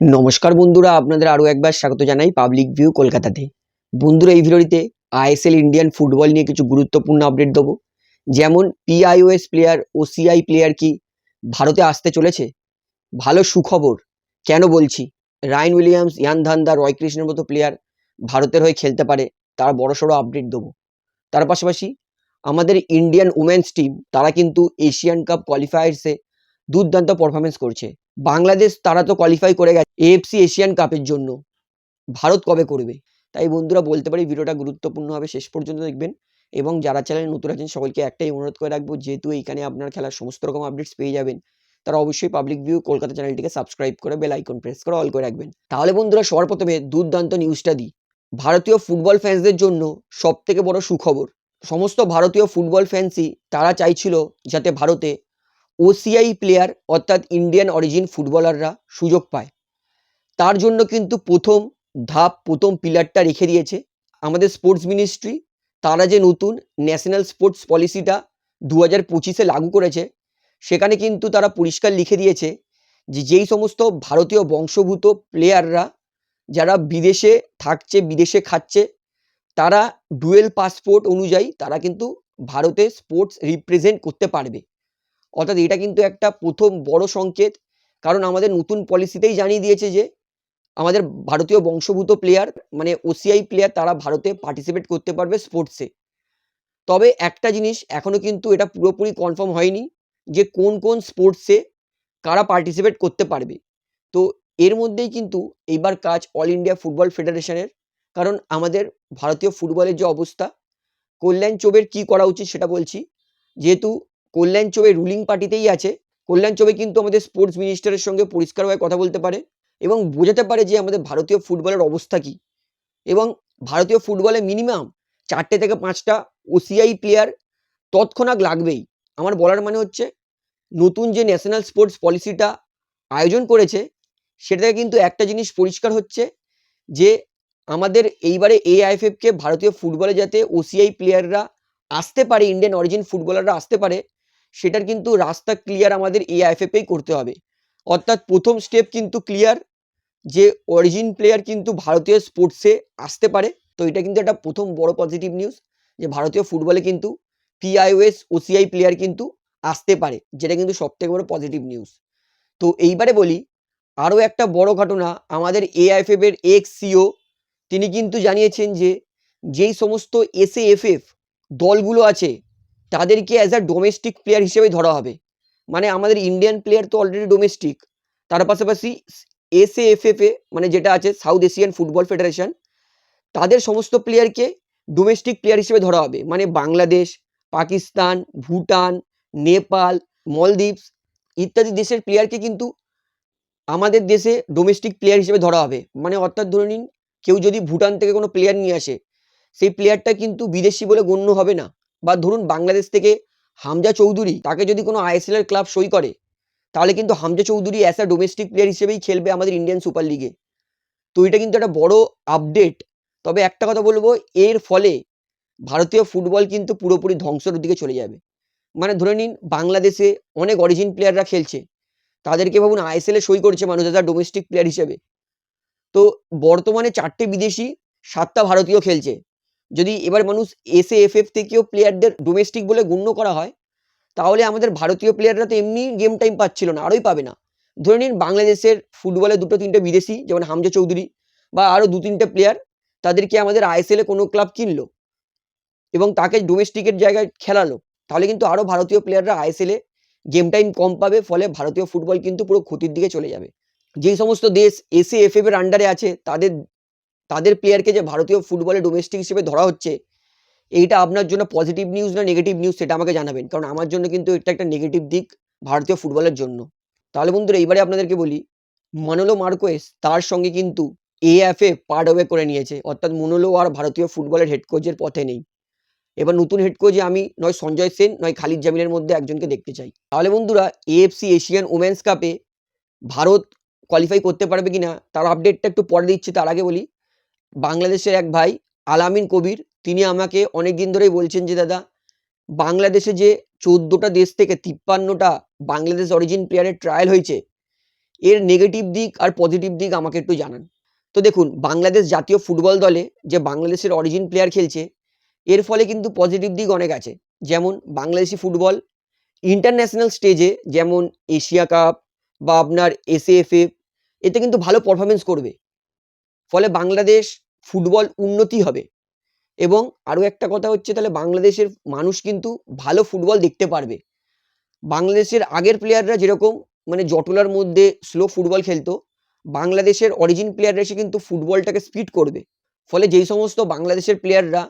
নমস্কার বন্ধুরা, আপনাদের আরও একবার স্বাগত জানাই পাবলিক ভিউ কলকাতাতে। বন্ধুরা, এই ভিডিওটিতে আইএসএল ইন্ডিয়ান ফুটবল নিয়ে কিছু গুরুত্বপূর্ণ আপডেট দেবো। যেমন পিআইওএস প্লেয়ার ও সিআই প্লেয়ার কি ভারতে আসতে চলেছে? ভালো সুখবর, কেন বলছি? রায়ন উইলিয়ামস ইয়ান ধান্দা রয় কৃষ্ণের মতো প্লেয়ার ভারতের হয়ে খেলতে পারে, তার বড়সড় আপডেট দেবো। তার পাশাপাশি আমাদের ইন্ডিয়ান উমেন্স টিম তারা কিন্তু এশিয়ান কাপ কোয়ালিফায়ার্সে দুর্দান্ত পারফরমেন্স করছে। বাংলাদেশ তারা তো কোয়ালিফাই করে গেছে। এএফসি এশিয়ান কাপের জন্য। ভারত কবে করবে? তাই বন্ধুরা বলতে পারি ভিডিওটা গুরুত্বপূর্ণ হবে, শেষ পর্যন্ত দেখবেন। এবং যারা চ্যানেল নতুন আছেন সকলকে একটাই অনুরোধ করে রাখব, যেহেতু এইখানে আপনার খেলার সমস্ত রকম আপডেটস পেয়ে যাবেন, তারা অবশ্যই পাবলিক ভিউ কলকাতা চ্যানেলটিকে সাবস্ক্রাইব করে বেল আইকন প্রেস করে অল করে রাখবেন। তাহলে বন্ধুরা সবার প্রথমে দুর্দান্ত নিউজটা দিই। ভারতীয় ফুটবল ফ্যান্সদের জন্য সব থেকে বড় সুখবর, সমস্ত ভারতীয় ফুটবল ফ্যান্সই তারা চাইছিল যাতে ভারতে ওসিআই প্লেয়ার অর্থাৎ ইন্ডিয়ান অরিজিন ফুটবলাররা সুযোগ পায়। তার জন্য কিন্তু প্রথম ধাপ, প্রথম পিলারটা রেখে দিয়েছে। আমাদের স্পোর্টস মিনিস্ট্রি তারা যে নতুন ন্যাশনাল স্পোর্টস পলিসিটা দু হাজার পঁচিশে লাগু করেছে, সেখানে কিন্তু তারা পরিষ্কার লিখে দিয়েছে যে যেই সমস্ত ভারতীয় বংশভূত প্লেয়াররা যারা বিদেশে থাকছে, বিদেশে খাচ্ছে, তারা ডুয়েল পাসপোর্ট অনুযায়ী তারা কিন্তু ভারতে স্পোর্টস রিপ্রেজেন্ট করতে পারবে। অর্থাৎ এটা কিন্তু একটা প্রথম বড় সংকেত, কারণ আমাদের নতুন পলিসিতেই জানিয়ে দিয়েছে যে আমাদের ভারতীয় বংশভূত প্লেয়ার মানে ওসিআই প্লেয়ার তারা ভারতে পার্টিসিপেট করতে পারবে স্পোর্টসে তবে একটা জিনিস এখনও কিন্তু এটা পুরোপুরি কনফার্ম হয়নি যে কোন কোন স্পোর্টসে কারা পার্টিসিপেট করতে পারবে। তো এর মধ্যেই কিন্তু এইবার কাজ অল ইন্ডিয়া ফুটবল ফেডারেশনের কারণ আমাদের ভারতীয় ফুটবলের যে অবস্থা, কল্যাণ চোবের কি করা উচিত সেটা বলছি। যেহেতু কল্যাণ চৌবে রুলিং পার্টিতেই আছে, কল্যাণ চৌবে কিন্তু আমাদের স্পোর্টস মিনিস্টারের সঙ্গে পরিষ্কারভাবে কথা বলতে পারে। এবং বোঝাতে পারে যে আমাদের ভারতীয় ফুটবলের অবস্থা কী। এবং ভারতীয় ফুটবলে মিনিমাম চারটে থেকে পাঁচটা ওসিআই প্লেয়ার তৎক্ষণাৎ লাগবেই। আমার বলার মানে হচ্ছে, নতুন যে ন্যাশনাল স্পোর্টস পলিসিটা আয়োজন করেছে সেটা কিন্তু একটা জিনিস পরিষ্কার হচ্ছে যে, আমাদের এইবারে এআইএফএফকে ভারতীয় ফুটবলে যাতে ওসিআই প্লেয়াররা আসতে পারে ইন্ডিয়ান অরিজিন ফুটবলাররা আসতে পারে, সেটার কিন্তু রাস্তা ক্লিয়ার আমাদের এআইএফএফেই করতে হবে। অর্থাৎ প্রথম স্টেপ কিন্তু ক্লিয়ার যে অরিজিন প্লেয়ার কিন্তু ভারতীয় স্পোর্টসে আসতে পারে। তো এটা কিন্তু একটা প্রথম বড় পজিটিভ নিউজ যে ভারতীয় ফুটবলে কিন্তু পিআইওএস ওসিআই প্লেয়ার কিন্তু আসতে পারে, যেটা কিন্তু সবথেকে বড় পজিটিভ নিউজ তো এইবারে বলি, আরও একটা বড় ঘটনা, আমাদের এআইএফএফ এর এক্স সিও তিনি কিন্তু জানিয়েছেন যে যেই সমস্ত এসএএফএফ দলগুলো আছে, তাদেরকে অ্যাজ আ ডোমেস্টিক প্লেয়ার হিসেবে ধরা হবে। মানে আমাদের ইন্ডিয়ান প্লেয়ার তো অলরেডি ডোমেস্টিক তার পাশাপাশি এসএএফএফে মানে যেটা আছে সাউথ এশিয়ান ফুটবল ফেডারেশন তাদের সমস্ত প্লেয়ারকে ডোমেস্টিক প্লেয়ার হিসেবে ধরা হবে। মানে বাংলাদেশ, পাকিস্তান, ভুটান, নেপাল, মলদ্বীপস ইত্যাদি দেশের প্লেয়ারকে কিন্তু আমাদের দেশে ডোমেস্টিক প্লেয়ার হিসেবে ধরা হবে। মানে অর্থাৎ ধরে নিন, কেউ যদি ভুটান থেকে কোনো প্লেয়ার নিয়ে আসে, সেই প্লেয়ারটা কিন্তু বিদেশি বলে গণ্য হবে না। বা ধরুন বাংলাদেশ থেকে হামজা চৌধুরী, তাকে যদি কোনো আইএসএল এর ক্লাব সই করে তাহলে কিন্তু Hamza Chowdhury as a domestic player হিসেবেই খেলবে আমাদের ইন্ডিয়ান সুপার লিগে তো এটা কিন্তু একটা বড় আপডেট তবে একটা কথা বলব, এর ফলে ভারতীয় ফুটবল কিন্তু পুরোপুরি ধ্বংসের দিকে চলে যাবে। মানে ধরে নিন, বাংলাদেশে অনেক অরিজিন প্লেয়াররা খেলছে। তাদেরকে ভাবুন আইএসএল এ সই করছে মানুষ অ্যাজ ডোমেস্টিক প্লেয়ার হিসেবে। তো বর্তমানে চারটে বিদেশি, সাতটা ভারতীয় খেলছে। যদি এবার মানুষ এসএ এফএফ থেকেও প্লেয়ারদের ডোমেস্টিক বলে গণ্য করা হয় তাহলে আমাদের ভারতীয় প্লেয়াররা তো এমনি গেম টাইম পাচ্ছিল না, আরোই পাবে না। ধরে নিন বাংলাদেশের ফুটবলে দুটো তিনটে বিদেশি, যেমন হামজা চৌধুরী বা আরও দু তিনটে প্লেয়ার তাদেরকে আমাদের আইএসএলে কোনো ক্লাব কিনলো এবং তাকে ডোমেস্টিকের জায়গায় খেলালো, তাহলে কিন্তু আরও ভারতীয় প্লেয়াররা আইএসএলে গেম টাইম কম পাবে, ফলে ভারতীয় ফুটবল কিন্তু পুরো ক্ষতির দিকে চলে যাবে। যেই সমস্ত দেশ এসএ এফএফ এর আন্ডারে আছে, তাদের তাদের প্লেয়ারকে যে ভারতীয় ফুটবলে ডোমেস্টিক হিসেবে ধরা হচ্ছে এইটা আপনার জন্য পজিটিভ নিউজ না নেগেটিভ নিউজ সেটা আমাকে জানাবেন। কারণ আমার জন্য কিন্তু এটা একটা নেগেটিভ দিক ভারতীয় ফুটবলের জন্য। তাহলে বন্ধুরা, এইবারে আপনাদেরকে বলি, মনোলো মার্কোয়েস তার সঙ্গে কিন্তু এএফএ পার্ট ওয়ে করে নিয়েছে। অর্থাৎ মনোলো আর ভারতীয় ফুটবলের হেড কোচের পথে নেই। এবার নতুন হেড কোচে আমি নয় সঞ্জয় সেন, নয় খালিদ জামিনের মধ্যে একজনকে দেখতে চাই। তাহলে বন্ধুরা এএফসি এশিয়ান ওমেন্স কাপে ভারত কোয়ালিফাই করতে পারবে কিনা, তার আপডেটটা একটু পরে দিচ্ছি। তার আগে বলি, বাংলাদেশের এক ভাই, আলামিন কবির তিনি আমাকে অনেক দিন ধরেই বলছেন যে, দাদা, বাংলাদেশে যে চোদ্দোটা দেশ থেকে তিপ্পান্নটা বাংলাদেশ অরিজিন প্লেয়ারের ট্রায়াল হয়েছে, এর নেগেটিভ দিক আর পজিটিভ দিক আমাকে একটু জানান। তো দেখুন, বাংলাদেশ জাতীয় ফুটবল দলে যে বাংলাদেশের অরিজিন প্লেয়ার খেলছে, এর ফলে কিন্তু পজিটিভ দিক অনেক আছে। যেমন বাংলাদেশি ফুটবল ইন্টারন্যাশনাল স্টেজে যেমন এশিয়া কাপ বা আপনার এসএফএ এতে কিন্তু ভালো পারফরমেন্স করবে। ফলে বাংলাদেশ ফুটবল উন্নতি হবে। এবং আরও একটা কথা হচ্ছে তাহলে বাংলাদেশের মানুষ কিন্তু ভালো ফুটবল দেখতে পারবে। বাংলাদেশের আগের প্লেয়াররা যেরকম মানে জটলার মধ্যে স্লো ফুটবল খেলতো, বাংলাদেশের অরিজিন প্লেয়াররা এসে কিন্তু ফুটবলটাকে স্পিড করবে। ফলে যেই সমস্ত বাংলাদেশের প্লেয়াররা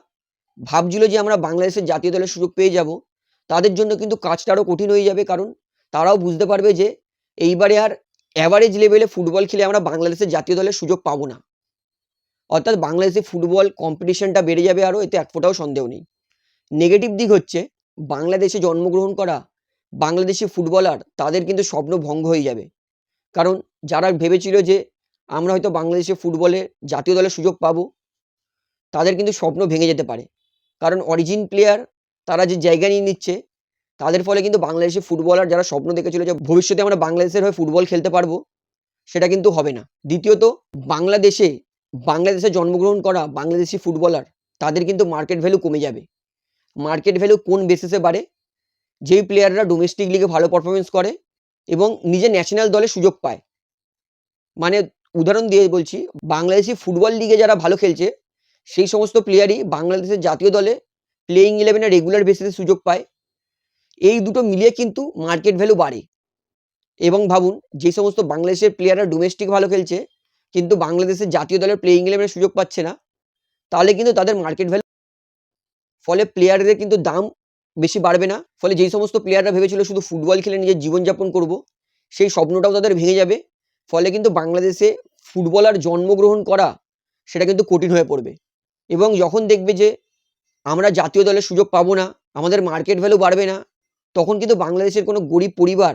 ভাবছিল যে আমরা বাংলাদেশের জাতীয় দলের সুযোগ পেয়ে যাব, তাদের জন্য কিন্তু কাজটা আরও কঠিন হয়ে যাবে। কারণ তারাও বুঝতে পারবে যে এইবারে আর অ্যাভারেজ লেভেলে ফুটবল খেলে আমরা বাংলাদেশের জাতীয় দলের সুযোগ পাবো না। অর্থাৎ বাংলাদেশে ফুটবল কম্পিটিশনটা বেড়ে যাবে আরও এতে এক ফোঁটাও সন্দেহ নেই। নেগেটিভ দিক হচ্ছে, বাংলাদেশে জন্মগ্রহণ করা বাংলাদেশি ফুটবলার তাদের কিন্তু স্বপ্ন ভঙ্গ হয়ে যাবে। কারণ যারা ভেবেছিল যে আমরা হয়তো বাংলাদেশে ফুটবলে জাতীয় দলের সুযোগ পাব, তাদের কিন্তু স্বপ্ন ভেঙে যেতে পারে। কারণ অরিজিন প্লেয়ার তারা যে জায়গা নিয়ে নিচ্ছে, তাদের ফলে কিন্তু বাংলাদেশি ফুটবলার যারা স্বপ্ন দেখেছিল যে ভবিষ্যতে আমরা বাংলাদেশের হয়ে ফুটবল খেলতে পারব, সেটা কিন্তু হবে না। দ্বিতীয়ত, বাংলাদেশে বাংলাদেশে জন্মগ্রহণ করা বাংলাদেশি ফুটবলার, তাদের কিন্তু মার্কেট ভ্যালু কমে যাবে। মার্কেট ভ্যালু কোন বেসিসে বাড়ে? যেই প্লেয়াররা ডোমেস্টিক লিগে ভালো পারফরমেন্স করে এবং নিজে ন্যাশনাল দলে সুযোগ পায়। মানে উদাহরণ দিয়ে বলছি, বাংলাদেশি ফুটবল লিগে যারা ভালো খেলছে, সেই সমস্ত প্লেয়ারই বাংলাদেশের জাতীয় দলে প্লেয়িং ইলেভেনে রেগুলার বেসিসে সুযোগ পায়। এই দুটো মিলিয়ে কিন্তু মার্কেট ভ্যালু বাড়ে। এবং ভাবুন যে সমস্ত বাংলাদেশের প্লেয়াররা ডোমেস্টিক ভালো খেলছে কিন্তু বাংলাদেশের জাতীয় দলের প্লেয়িং ইলেভেনে সুযোগ পাচ্ছে না, তাহলে কিন্তু তাদের মার্কেট ভ্যালু ফলে প্লেয়ারদের কিন্তু দাম বেশি বাড়বে না, ফলে যেই সমস্ত প্লেয়াররা ভেবেছিল শুধু ফুটবল খেলে নিজের জীবনযাপন করব, সেই স্বপ্নটাও তাদের ভেঙে যাবে, ফলে কিন্তু বাংলাদেশে ফুটবলার জন্মগ্রহণ করা সেটা কিন্তু কঠিন হয়ে পড়বে। এবং যখন দেখবে যে আমরা জাতীয় দলের সুযোগ পাবো না, আমাদের মার্কেট ভ্যালু বাড়বে না, তখন কিন্তু বাংলাদেশের কোনো গরিব পরিবার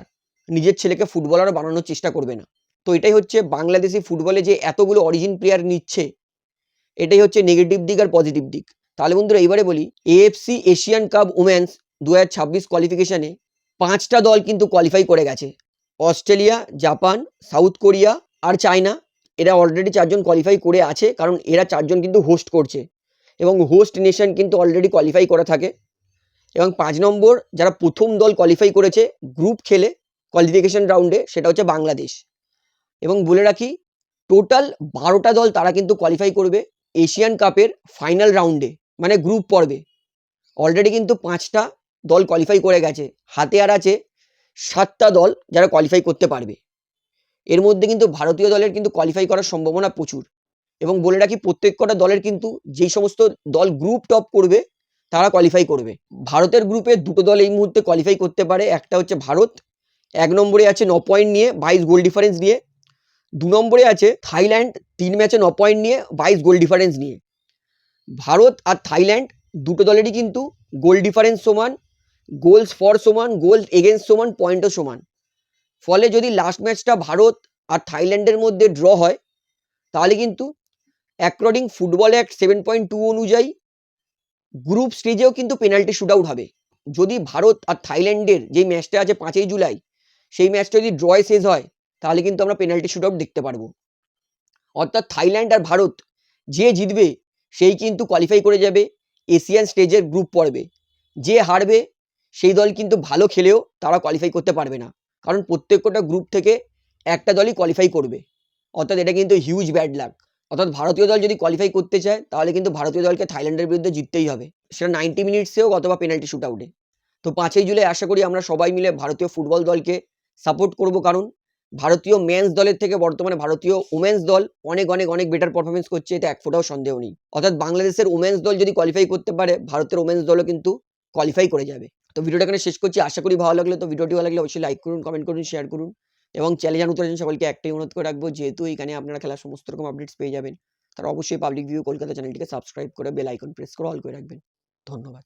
নিজের ছেলেকে ফুটবলার বানানোর চেষ্টা করবে না। তো এটাই হচ্ছে বাংলাদেশি ফুটবলে যে এতগুলো অরিজিন প্লেয়ার নিচ্ছে, এটাই হচ্ছে নেগেটিভ দিক আর পজিটিভ দিক। তাহলে বন্ধুরা এইবারে বলি এএফসি এশিয়ান কাপ উমেন্স দু হাজার ছাব্বিশ কোয়ালিফিকেশানে পাঁচটা দল কিন্তু কোয়ালিফাই করে গেছে। অস্ট্রেলিয়া, জাপান, সাউথ কোরিয়া আর চায়না, এরা অলরেডি চারজন কোয়ালিফাই করে আছে, কারণ এরা চারজন কিন্তু হোস্ট করছে। এবং হোস্ট নেশন কিন্তু অলরেডি কোয়ালিফাই করে থাকে। এবং পাঁচ নম্বর, যারা প্রথম দল কোয়ালিফাই করেছে গ্রুপ খেলে কোয়ালিফিকেশন রাউন্ডে সেটা হচ্ছে বাংলাদেশ। এবং বলে রাখি টোটাল বারোটা দল তারা কিন্তু কোয়ালিফাই করবে এশিয়ান কাপের ফাইনাল রাউন্ডে মানে গ্রুপ পর্বে। অলরেডি কিন্তু পাঁচটা দল কোয়ালিফাই করে গেছে। হাতে আর আছে সাতটা দল যারা কোয়ালিফাই করতে পারবে। এর মধ্যে কিন্তু ভারতীয় দলের কিন্তু কোয়ালিফাই করার সম্ভাবনা প্রচুর। এবং বলে রাখি, প্রত্যেক কটা দলের কিন্তু যেই সমস্ত দল গ্রুপ টপ করবে, তারা কোয়ালিফাই করবে। ভারতের গ্রুপে দুটো দল এই মুহূর্তে কোয়ালিফাই করতে পারে। একটা হচ্ছে ভারত, এক নম্বরে আছে ন পয়েন্ট নিয়ে, বাইশ গোল ডিফারেন্স নিয়ে। দু নম্বরে আছে থাইল্যান্ড তিন ম্যাচে ন পয়েন্ট নিয়ে বাইশ গোল ডিফারেন্স নিয়ে। ভারত আর থাইল্যান্ড দুটো দলেরই কিন্তু গোল ডিফারেন্স সমান গোলস ফর সমান গোলস এগেনস্ট সমান পয়েন্টও সমান। ফলে যদি লাস্ট ম্যাচটা ভারত আর থাইল্যান্ডের মধ্যে ড্র হয়, তাহলে কিন্তু according football act seven point two অনুযায়ী গ্রুপ স্টেজেও কিন্তু পেনাল্টি শুট আউট হবে। যদি ভারত আর থাইল্যান্ডের যে ম্যাচটা আছে পাঁচই জুলাই, সেই ম্যাচটা যদি ড্রয় শেষ হয় তাহলে কিন্তু আমরা পেনাল্টি শুট আউট দেখতে পারব। অর্থাৎ থাইল্যান্ড আর ভারত যে জিতবে, সেই কিন্তু কোয়ালিফাই করে যাবে, এশিয়ান স্টেজের গ্রুপ পর্বে। যে হারবে, সেই দল কিন্তু ভালো খেলেও তারা কোয়ালিফাই করতে পারবে না। কারণ প্রত্যেকটা গ্রুপ থেকে একটা দলই কোয়ালিফাই করবে। অর্থাৎ এটা কিন্তু হিউজ ব্যাড লাক অর্থাৎ ভারতীয় দল যদি কোয়ালিফাই করতে চায়, তাহলে কিন্তু ভারতীয় দলকে থাইল্যান্ডের বিরুদ্ধে জিততেই হবে। সেটা নাইনটি মিনিটসেও অথবা পেনাল্টি শুট আউটে তো পাঁচই জুলাই আশা করি আমরা সবাই মিলে ভারতীয় ফুটবল দলকে সাপোর্ট করব কারণ ভারতীয় মেন্স দলের থেকে বর্তমানে ভারতীয় উমেন্স দল অনেক অনেক অনেক বেটার পারফরমেন্স করছে এটা এক ফোটাও সন্দেহ নেই। অর্থাৎ বাংলাদেশের উমেন্স দল যদি কোয়ালিফাই করতে পারে, ভারতের উমেন্স দলও কিন্তু কোয়ালিফাই করে যাবে। তো ভিডিওটা এখানে শেষ করছি। আশা করি ভালো লাগলে। তো ভিডিওটি ভালো লাগলে অবশ্যই লাইক করুন কমেন্ট করুন শেয়ার করুন এবং চ্যানেল জানুন আছেন সকলকে একটাই অনুরোধ করে রাখব, যেহেতু এখানে আপনারা খেলার সমস্ত রকম আপডেটস পেয়ে যাবেন, তারা অবশ্যই পাবলিক ভিউ কলকাতা চ্যানেলটিকে সাবস্ক্রাইব করে বেল আইকন প্রেস করে অল করে রাখবেন। ধন্যবাদ।